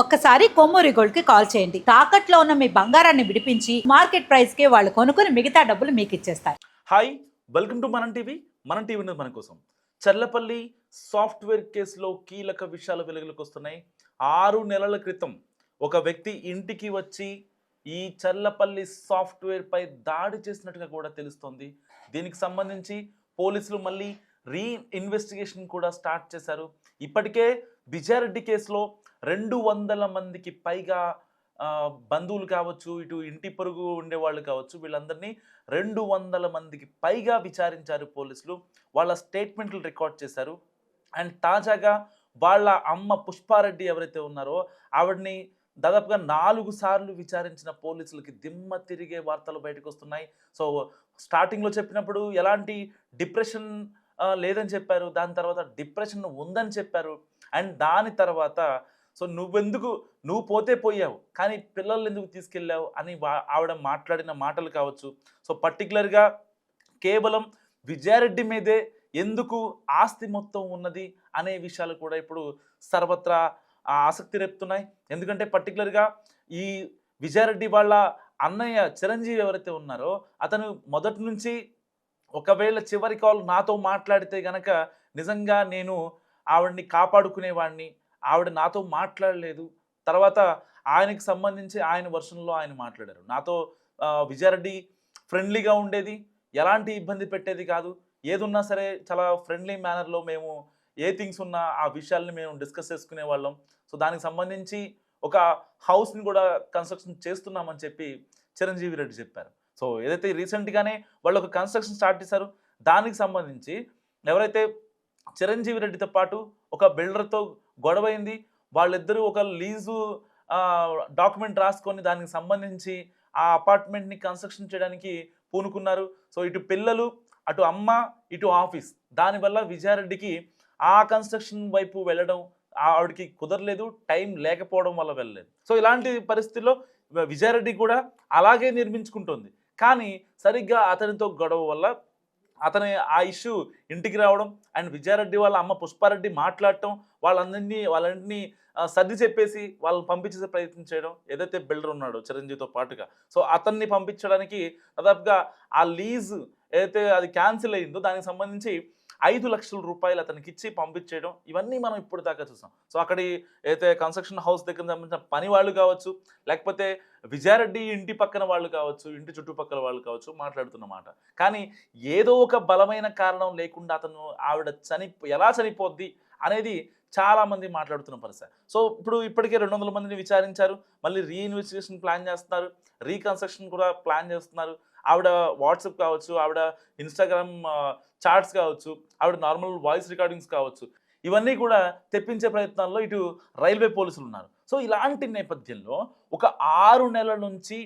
ఒక్కసారి కొమ్మూరి గోల్డ్కి కాల్ చేయండి. తాకట్లో ఉన్న మీ బంగారాన్ని విడిపించి మార్కెట్ ప్రైస్కి వాళ్ళు కొనుక్కుని మిగతా డబ్బులు మీకు ఇచ్చేస్తారు. Hi welcome to Manam TV. Manam TV మన కోసం. చల్లపల్లి సాఫ్ట్వేర్ కేసులో కీలక విషయాలు వెలుగులోకి వస్తున్నాయి ఆరు నెలల క్రితం ఒక వ్యక్తి ఇంటికి వచ్చి ఈ చల్లపల్లి సాఫ్ట్వేర్ పై దాడి చేసినట్టుగా కూడా తెలుస్తోంది. దీనికి సంబంధించి పోలీసులు మళ్ళీ రీ ఇన్వెస్టిగేషన్ కూడా స్టార్ట్ చేశారు. ఇప్పటికే విజయారెడ్డి కేసులో రెండు వందల మందికి పైగా బంధువులు కావచ్చు ఇటు ఇంటి పొరుగు ఉండేవాళ్ళు కావచ్చు వీళ్ళందరినీ రెండు వందల మందికి పైగా విచారించారు పోలీసులు. వాళ్ళ స్టేట్మెంట్లు రికార్డ్ చేశారు. అండ్ తాజాగా వాళ్ళ అమ్మ పుష్పారెడ్డి ఎవరైతే ఉన్నారో ఆవిడని దాదాపుగా నాలుగు సార్లు విచారించిన పోలీసులకి దిమ్మ తిరిగే వార్తలు బయటకు వస్తున్నాయి సో స్టార్టింగ్లో చెప్పినప్పుడు ఎలాంటి డిప్రెషన్ లేదని చెప్పారు. దాని తర్వాత డిప్రెషన్ ఉందని చెప్పారు. అండ్ దాని తర్వాత సో నువ్వెందుకు నువ్వు పోతే పోయావు కానీ పిల్లల్ని ఎందుకు తీసుకెళ్ళావు అని వా- ఆవిడ మాట్లాడిన మాటలు కావచ్చు. సో పర్టికులర్గా కేవలం విజయారెడ్డి మీదే ఎందుకు ఆస్తి మొత్తం ఉన్నది అనే విషయాలు కూడా ఇప్పుడు సర్వత్రా ఆసక్తి రేపుతున్నాయి. ఎందుకంటే పర్టికులర్గా ఈ విజయారెడ్డి వాళ్ళ అన్నయ్య చిరంజీవి ఎవరైతే ఉన్నారో అతను మొదటి నుంచి ఒకవేళ చివరి కాల్ నాతో మాట్లాడితే గనక నిజంగా నేను ఆవిడని కాపాడుకునేవాడిని ఆవిడ నాతో మాట్లాడలేదు. తర్వాత ఆయనకి సంబంధించి ఆయన వర్షన్లో ఆయన మాట్లాడారు. నాతో విజయారెడ్డి ఫ్రెండ్లీగా ఉండేది. ఎలాంటి ఇబ్బంది పెట్టేది కాదు. ఏదున్నా సరే చాలా ఫ్రెండ్లీ మేనర్లో మేము ఏ థింగ్స్ ఉన్నా ఆ విషయాల్ని మేము డిస్కస్ చేసుకునే వాళ్ళం. సో దానికి సంబంధించి ఒక హౌస్ని కూడా కన్స్ట్రక్షన్ చేస్తున్నామని చెప్పి చిరంజీవి రెడ్డి చెప్పారు. సో ఏదైతే రీసెంట్గానే వాళ్ళు ఒక కన్స్ట్రక్షన్ స్టార్ట్ చేశారు దానికి సంబంధించి ఎవరైతే చిరంజీవి రెడ్డితో పాటు ఒక బిల్డర్తో గొడవైంది. వాళ్ళిద్దరూ ఒక లీజు డాక్యుమెంట్ రాసుకొని దానికి సంబంధించి ఆ అపార్ట్మెంట్ని కన్స్ట్రక్షన్ చేయడానికి పూనుకున్నారు. సో ఇటు పిల్లలు అటు అమ్మ ఇటు ఆఫీస్. దానివల్ల విజయారెడ్డికి ఆ కన్స్ట్రక్షన్ వైపు వెళ్ళడం ఆవిడకి కుదరలేదు టైం లేకపోవడం వల్ల వెళ్ళలేదు. సో ఇలాంటి పరిస్థితుల్లో విజయారెడ్డి కూడా అలాగే నిర్మించుకుంటుంది. కానీ సరిగ్గా అతనితో గొడవ వల్ల అతని ఆ ఇష్యూ ఇంటికి రావడం అండ్ విజయారెడ్డి వాళ్ళ అమ్మ పుష్పారెడ్డి మాట్లాడటం వాళ్ళందరినీ వాళ్ళందరినీ సర్ది చెప్పేసి వాళ్ళని పంపించే ప్రయత్నం చేయడం ఏదైతే బిల్డర్ ఉన్నాడో చిరంజీవితో పాటుగా. సో అతన్ని పంపించడానికి దాదాపుగా ఆ లీజ్ ఏదైతే అది క్యాన్సిల్ అయిందో దానికి సంబంధించి ఐదు లక్షల రూపాయలు అతనికి ఇచ్చి పంపించేయడం ఇవన్నీ మనం ఇప్పుడు దాకా చూసాం. సో అక్కడి అయితే కన్స్ట్రక్షన్ హౌస్ దగ్గర సంబంధించిన పని వాళ్ళు కావచ్చు లేకపోతే విజయారెడ్డి ఇంటి పక్కన వాళ్ళు కావచ్చు ఇంటి చుట్టుపక్కల వాళ్ళు కావచ్చు మాట్లాడుతున్నమాట. కానీ ఏదో ఒక బలమైన కారణం లేకుండా అతను ఆవిడ చని ఎలా చనిపోద్ది అనేది చాలామంది మాట్లాడుతున్న పరిస్థితి. సో ఇప్పుడు ఇప్పటికే రెండు వందల మందిని విచారించారు. మళ్ళీ రీఇన్వెస్టిగేషన్ ప్లాన్ చేస్తున్నారు. రీకన్స్ట్రక్షన్ కూడా ప్లాన్ చేస్తున్నారు. ఆవిడ వాట్సాప్ కావచ్చు ఆవిడ ఇన్స్టాగ్రామ్ చాట్స్ కావచ్చు ఆవిడ నార్మల్ వాయిస్ రికార్డింగ్స్ కావచ్చు ఇవన్నీ కూడా తెప్పించే ప్రయత్నాల్లో ఇటు రైల్వే పోలీసులు ఉన్నారు. సో ఇలాంటి నేపథ్యంలో ఒక ఆరు నెలల నుంచి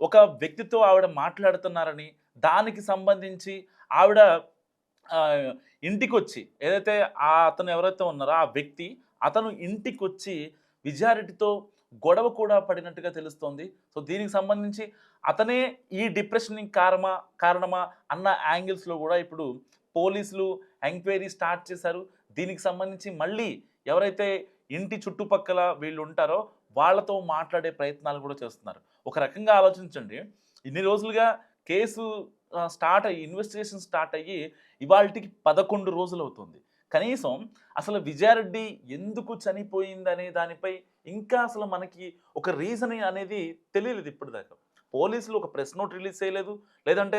ఒక వ్యక్తితో ఆవిడ మాట్లాడుతున్నారని దానికి సంబంధించి ఆవిడ ఇంటికి వచ్చి ఏదైతే ఆ అతను ఎవరైతే ఉన్నారో ఆ వ్యక్తి అతను ఇంటికి వచ్చి విజయారెడ్డితో గొడవ కూడా పడినట్టుగా తెలుస్తోంది. సో దీనికి సంబంధించి అతనే ఈ డిప్రెషన్కి కారణమా కారణమా అన్న యాంగిల్స్లో కూడా ఇప్పుడు పోలీసులు ఎంక్వైరీ స్టార్ట్ చేశారు. దీనికి సంబంధించి మళ్ళీ ఎవరైతే ఇంటి చుట్టుపక్కల వీళ్ళు ఉంటారో వాళ్ళతో మాట్లాడే ప్రయత్నాలు కూడా చేస్తున్నారు. ఒక రకంగా ఆలోచించండి. ఇన్ని రోజులుగా కేసు స్టార్ట్ అయ్యి ఇన్వెస్టిగేషన్ స్టార్ట్ అయ్యి ఇవాళకి పదకొండు రోజులు అవుతుంది. కనీసం అసలు విజయారెడ్డి ఎందుకు చనిపోయిందనే దానిపై ఇంకా అసలు మనకి ఒక రీజన్ అనేది తెలియలేదు ఇప్పటిదాకా. పోలీసులు ఒక ప్రెస్ నోట్ రిలీజ్ చేయలేదు. లేదంటే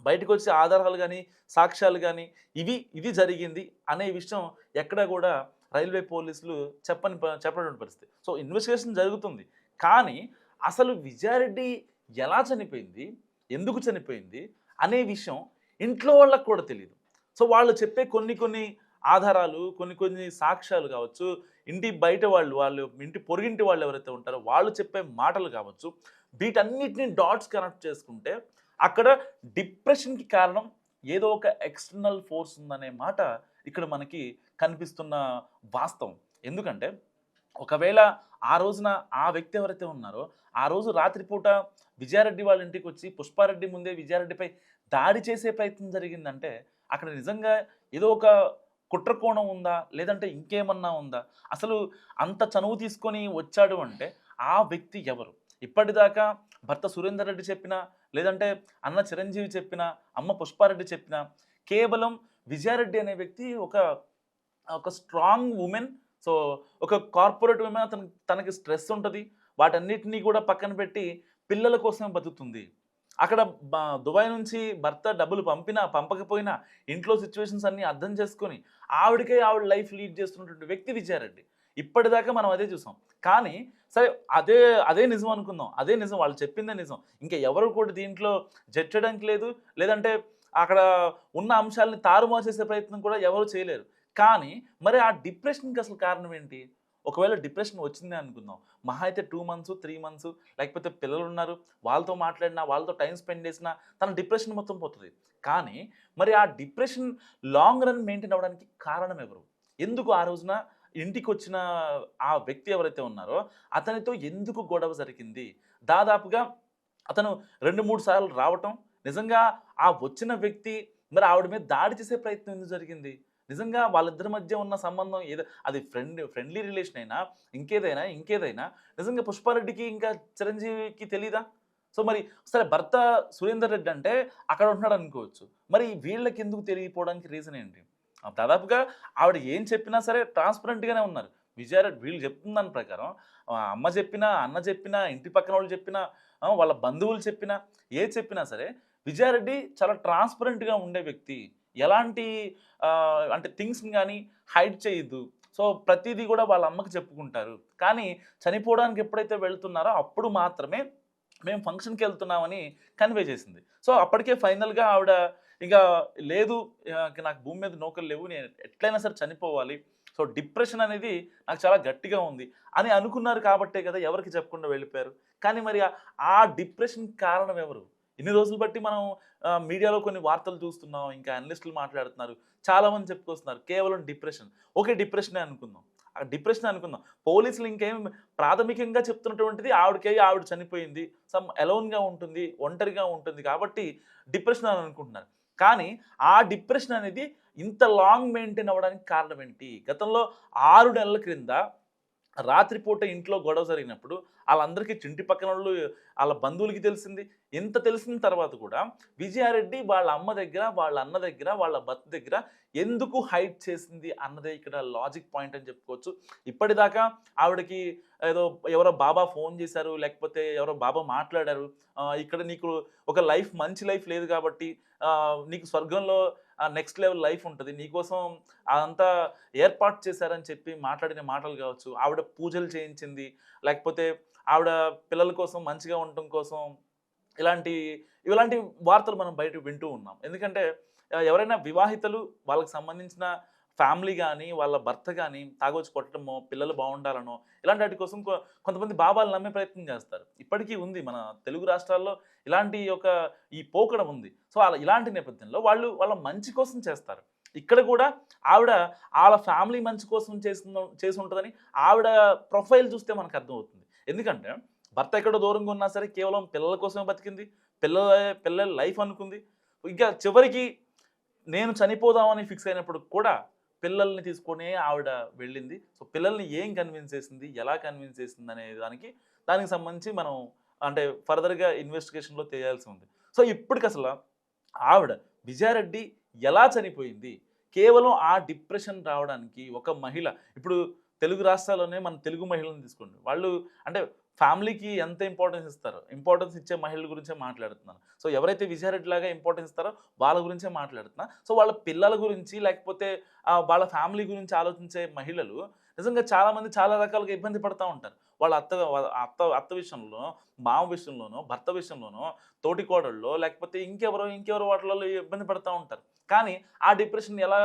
బయటకు వచ్చే ఆధారాలు కానీ సాక్ష్యాలు కానీ ఇవి ఇది జరిగింది అనే విషయం ఎక్కడా కూడా రైల్వే పోలీసులు చెప్పని ప- చెప్పనటువంటి పరిస్థితి. సో ఇన్వెస్టిగేషన్ జరుగుతుంది. కానీ అసలు విజయారెడ్డి ఎలా చనిపోయింది ఎందుకు చనిపోయింది అనే విషయం ఇంట్లో వాళ్ళకు కూడా తెలియదు సో వాళ్ళు చెప్పే కొన్ని కొన్ని ఆధారాలు కొన్ని కొన్ని సాక్ష్యాలు కావచ్చు ఇంటి బయట వాళ్ళు వాళ్ళు ఇంటి పొరుగింటి వాళ్ళు ఎవరైతే ఉంటారో వాళ్ళు చెప్పే మాటలు కావచ్చు వీటన్నిటిని డాట్స్ కనెక్ట్ చేసుకుంటే అక్కడ డిప్రెషన్కి కారణం ఏదో ఒక ఎక్స్టర్నల్ ఫోర్స్ ఉందనే మాట ఇక్కడ మనకి కనిపిస్తున్న వాస్తవం. ఎందుకంటే ఒకవేళ ఆ రోజున ఆ వ్యక్తి ఎవరైతే ఉన్నారో ఆ రోజు రాత్రిపూట విజయారెడ్డి వాళ్ళ ఇంటికి వచ్చి పుష్పారెడ్డి ముందే విజయారెడ్డిపై దాడి చేసే ప్రయత్నం జరిగిందంటే అక్కడ నిజంగా ఏదో ఒక కుట్రకోణం ఉందా? లేదంటే ఇంకేమన్నా ఉందా? అసలు అంత చనువు తీసుకొని వచ్చాడు అంటే ఆ వ్యక్తి ఎవరు? ఇప్పటిదాకా భర్త సురేందర్ రెడ్డి చెప్పినా లేదంటే అన్న చిరంజీవి చెప్పినా అమ్మ పుష్పారెడ్డి చెప్పినా కేవలం విజయారెడ్డి అనే వ్యక్తి ఒక ఒక స్ట్రాంగ్ ఉమెన్ సో ఒక కార్పొరేట్ ఉమెన్ అతను తనకి స్ట్రెస్ ఉంటుంది. వాటన్నిటినీ కూడా పక్కన పెట్టి పిల్లల కోసం బతుకుతుంది. అక్కడ దుబాయ్ నుంచి భర్త డబ్బులు పంపినా పంపకపోయినా ఇంట్లో సిచ్యువేషన్స్ అన్నీ అర్థం చేసుకొని ఆవిడకే ఆవిడ లైఫ్ లీడ్ చేస్తున్నటువంటి వ్యక్తి విజయారెడ్డి. ఇప్పటిదాకా మనం అదే చూసాం. కానీ సరే అదే అదే నిజం అనుకుందాం. అదే నిజం వాళ్ళు చెప్పిందే నిజం. ఇంకా ఎవరు కూడా దీంట్లో జడ్చడానికి లేదు. లేదంటే అక్కడ ఉన్న అంశాలని తారుమారు చేసే ప్రయత్నం కూడా ఎవరు చేయలేరు. కానీ మరి ఆ డిప్రెషన్కి అసలు కారణం ఏంటి? ఒకవేళ డిప్రెషన్ వచ్చింది అనుకుందాం. మహా అయితే టూ మంత్స్ త్రీ మంత్స్ లేకపోతే పిల్లలు ఉన్నారు వాళ్ళతో మాట్లాడినా వాళ్ళతో టైం స్పెండ్ చేసినా తన డిప్రెషన్ మొత్తం పోతుంది. కానీ మరి ఆ డిప్రెషన్ లాంగ్ రన్ మెయింటైన్ అవ్వడానికి కారణం ఎవరు? ఎందుకు ఆ రోజున ఇంటికి వచ్చిన ఆ వ్యక్తి ఎవరైతే ఉన్నారో అతనితో ఎందుకు గొడవ జరిగింది? దాదాపుగా అతను రెండు మూడు సార్లు రావటం నిజంగా ఆ వచ్చిన వ్యక్తి మరి ఆవిడ మీద దాడి చేసే ప్రయత్నం ఎందుకు జరిగింది? నిజంగా వాళ్ళిద్దరి మధ్య ఉన్న సంబంధం ఏదో అది ఫ్రెండ్ ఫ్రెండ్లీ రిలేషన్ అయినా ఇంకేదైనా ఇంకేదైనా నిజంగా పుష్పారెడ్డికి ఇంకా చిరంజీవికి తెలీదా? సో మరి సరే భర్త సురేందర్ రెడ్డి అంటే అక్కడ ఉంటున్నాడు అనుకోవచ్చు. మరి వీళ్ళకి ఎందుకు తెలియపోవడానికి రీజన్ ఏంటి? దాదాపుగా ఆవిడ ఏం చెప్పినా సరే ట్రాన్స్పరెంట్గానే ఉన్నారు. విజయారెడ్డి వీళ్ళు చెప్తున్న దాని ప్రకారం అమ్మ చెప్పినా అన్న చెప్పినా ఇంటి పక్కన వాళ్ళు చెప్పినా వాళ్ళ బంధువులు చెప్పినా ఏ చెప్పినా సరే విజయారెడ్డి చాలా ట్రాన్స్పరెంట్గా ఉండే వ్యక్తి. ఎలాంటి అంటే థింగ్స్ని కానీ హైడ్ చేయొద్దు. సో ప్రతిదీ కూడా వాళ్ళ అమ్మకి చెప్పుకుంటారు. కానీ చనిపోవడానికి ఎప్పుడైతే వెళ్తున్నారో అప్పుడు మాత్రమే మేము ఫంక్షన్కి వెళ్తున్నామని కన్వే చేసింది. సో అప్పటికే ఫైనల్గా ఆవిడ ఇంకా లేదు నాకు భూమి మీద నౌకలు లేవు నేను ఎట్లయినా సరే చనిపోవాలి. సో డిప్రెషన్ అనేది నాకు చాలా గట్టిగా ఉంది. అని అనుకున్నారు కాబట్టే కదా ఎవరికి చెప్పకుండా వెళ్ళిపోయారు. కానీ మరి ఆ- డిప్రెషన్ కారణం ఎవరు? ఇన్ని రోజులు బట్టి మనం మీడియాలో కొన్ని వార్తలు చూస్తున్నాం ఇంకా అనలిస్టులు మాట్లాడుతున్నారు. చాలామంది చెప్పుకొస్తున్నారు కేవలం డిప్రెషన్. ఓకే డిప్రెషనే అనుకుందాం. ఆ డిప్రెషన్ అనుకుందాం. పోలీసులు ఇంకేం ప్రాథమికంగా చెప్తున్నటువంటిది ఆవిడకే ఆవిడ చనిపోయింది. సమ్ అలోన్గా ఉంటుంది ఒంటరిగా ఉంటుంది కాబట్టి డిప్రెషన్ అని అనుకుంటున్నారు. కానీ ఆ డిప్రెషన్ అనేది ఇంత లాంగ్ మెయింటైన్ అవ్వడానికి కారణం ఏంటి? గతంలో ఆరు నెలల క్రింద రాత్రిపూట ఇంట్లో గొడవ జరిగినప్పుడు వాళ్ళందరికీ చింటి పక్కన వాళ్ళు వాళ్ళ బంధువులకి తెలిసింది. ఇంత తెలిసిన తర్వాత కూడా విజయారెడ్డి వాళ్ళ అమ్మ దగ్గర వాళ్ళ అన్న దగ్గర వాళ్ళ భర్త దగ్గర ఎందుకు హైట్ చేసింది అన్నదే ఇక్కడ లాజిక్ పాయింట్ అని చెప్పుకోవచ్చు. ఇప్పటిదాకా ఆవిడకి ఏదో ఎవరో బాబా ఫోన్ చేశారు లేకపోతే ఎవరో బాబా మాట్లాడారు. ఇక్కడ నీకు ఒక లైఫ్ మంచి లైఫ్ లేదు కాబట్టి నీకు స్వర్గంలో నెక్స్ట్ లెవెల్ లైఫ్ ఉంటుంది. నీకోసం అదంతా ఏర్పాటు చేశారని చెప్పి మాట్లాడిన మాటలు కావచ్చు ఆవిడ పూజలు చేయించింది లేకపోతే ఆవిడ పిల్లల కోసం మంచిగా ఉండటం కోసం ఇలాంటి ఇలాంటి వార్తలు మనం బయట వింటూ ఉన్నాం. ఎందుకంటే ఎవరైనా వివాహితలు వాళ్ళకి సంబంధించిన ఫ్యామిలీ కానీ వాళ్ళ భర్త కానీ తాగొచ్చి కొట్టడమో పిల్లలు బాగుండాలనో ఇలాంటి వాటి కోసం కొ- కొంతమంది బాబాలు నమ్మే ప్రయత్నం చేస్తారు. ఇప్పటికీ ఉంది మన తెలుగు రాష్ట్రాల్లో ఇలాంటి ఒక ఈ పోకడం ఉంది. సో అలా ఇలాంటి నేపథ్యంలో వాళ్ళు వాళ్ళ మంచి కోసం చేస్తారు. ఇక్కడ కూడా ఆవిడ వాళ్ళ ఫ్యామిలీ మంచి కోసం చేసిన చేసి ఉంటుందని ఆవిడ ప్రొఫైల్ చూస్తే మనకు అర్థమవుతుంది. ఎందుకంటే భర్త ఎక్కడో దూరంగా ఉన్నా సరే కేవలం పిల్లల కోసమే బతికింది పిల్లల పిల్లల లైఫ్ అనుకుంది. ఇంకా చివరికి నేను చనిపోదామని ఫిక్స్ అయినప్పుడు కూడా పిల్లల్ని తీసుకొని ఆవిడ వెళ్ళింది. సో పిల్లల్ని ఏం కన్విన్స్ చేసింది? ఎలా కన్విన్స్ చేసింది అనే దానికి దానికి సంబంధించి మనం అంటే ఫర్దర్గా ఇన్వెస్టిగేషన్లో తెలియాల్సి ఉంది. సో ఇప్పటికి అసలు ఆవిడ విజయారెడ్డి ఎలా చనిపోయింది? కేవలం ఆ డిప్రెషన్ రావడానికి ఒక మహిళ ఇప్పుడు తెలుగు రాష్ట్రాల్లోనే మన తెలుగు మహిళలను తీసుకోండి. వాళ్ళు అంటే ఫ్యామిలీకి ఎంత ఇంపార్టెన్స్ ఇస్తారో? ఇంపార్టెన్స్ ఇచ్చే మహిళల గురించే మాట్లాడుతున్నాను. సో ఎవరైతే విజయారెడ్డి లాగా ఇంపార్టెన్స్ ఇస్తారో వాళ్ళ గురించే మాట్లాడుతున్నా. సో వాళ్ళ పిల్లల గురించి లేకపోతే వాళ్ళ ఫ్యామిలీ గురించి ఆలోచించే మహిళలు నిజంగా చాలామంది చాలా రకాలుగా ఇబ్బంది పడుతూ ఉంటారు. వాళ్ళ అత్త అత్త అత్త విషయంలో మామ విషయంలోనో భర్త విషయంలోనో తోటి కోడళ్ళలో లేకపోతే ఇంకెవరో ఇంకెవరో వాటిలలో ఇబ్బంది పడుతూ ఉంటారు. కానీ ఆ డిప్రెషన్ ఎలా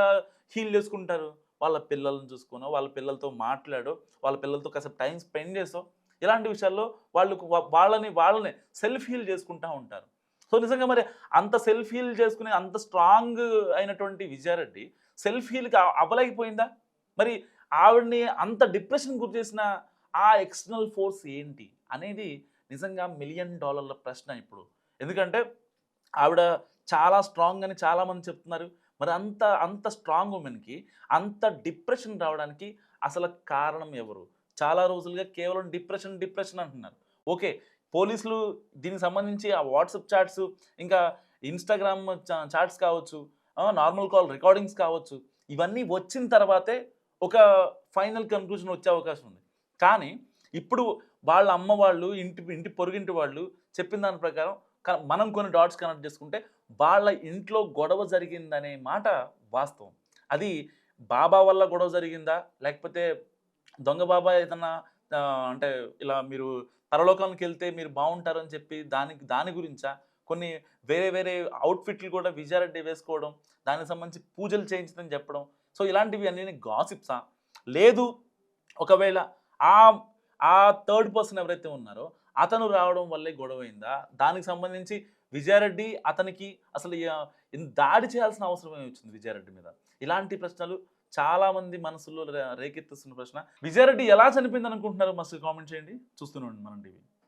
హీల్ చేసుకుంటారు? వాళ్ళ పిల్లలను చూసుకోనో వాళ్ళ పిల్లలతో మాట్లాడో వాళ్ళ పిల్లలతో కాసేపు టైం స్పెండ్ చేసో ఇలాంటి విషయాల్లో వాళ్ళు వాళ్ళని వాళ్ళని సెల్ఫ్ హీల్ చేసుకుంటూ ఉంటారు. సో నిజంగా మరి అంత సెల్ఫ్ హీల్ చేసుకునే అంత స్ట్రాంగ్ అయినటువంటి విజయారెడ్డి సెల్ఫ్ హీల్కి అవ్వలేకపోయిందా మరి ఆవిడని అంత డిప్రెషన్ గురి చేసిన ఆ ఎక్స్టర్నల్ ఫోర్స్ ఏంటి అనేది నిజంగా మిలియన్ డాలర్ల ప్రశ్న ఇప్పుడు. ఎందుకంటే ఆవిడ చాలా స్ట్రాంగ్ అని చాలామంది చెప్తున్నారు. మరి అంత అంత స్ట్రాంగ్ ఉమెన్కి అంత డిప్రెషన్ రావడానికి అసలు కారణం ఎవరు? చాలా రోజులుగా కేవలం డిప్రెషన్ డిప్రెషన్ అంటున్నారు. ఓకే పోలీసులు దీనికి సంబంధించి ఆ వాట్సాప్ చాట్స్ ఇంకా ఇన్స్టాగ్రామ్ చాట్స్ కావచ్చు నార్మల్ కాల్ రికార్డింగ్స్ కావచ్చు ఇవన్నీ వచ్చిన తర్వాతే ఒక ఫైనల్ కన్క్లూజన్ వచ్చే అవకాశం ఉంది. కానీ ఇప్పుడు వాళ్ళ అమ్మ వాళ్ళు ఇంటి ఇంటి పొరుగింటి వాళ్ళు చెప్పిన దాని ప్రకారం మనం కొన్ని డాట్స్ కనెక్ట్ చేసుకుంటే వాళ్ళ ఇంట్లో గొడవ జరిగిందనే మాట వాస్తవం. అది బాబా వల్ల గొడవ జరిగిందా? లేకపోతే దొంగ బాబా ఏదన్నా అంటే ఇలా మీరు పరలోకానికి వెళ్తే మీరు బాగుంటారని చెప్పి దానికి దాని గురించా? కొన్ని వేరే వేరే అవుట్ఫిట్లు కూడా విజయారెడ్డి వేసుకోవడం దానికి సంబంధించి పూజలు చేయించదని చెప్పడం. సో ఇలాంటివి అన్ని గాసిప్సా? లేదు ఒకవేళ ఆ ఆ థర్డ్ పర్సన్ ఎవరైతే ఉన్నారో అతను రావడం వల్లే గొడవ అయిందా దానికి సంబంధించి విజయారెడ్డి అతనికి అసలు దాడి చేయాల్సిన అవసరం వచ్చింది విజయారెడ్డి మీద? ఇలాంటి ప్రశ్నలు చాలా మంది మనసులో రేకెత్తిస్తున్న ప్రశ్న. విజయారెడ్డి ఎలా చనిపోయింది అనుకుంటున్నారు మస్తు కామెంట్ చేయండి. చూస్తూనే ఉండండి మనం టీవీ.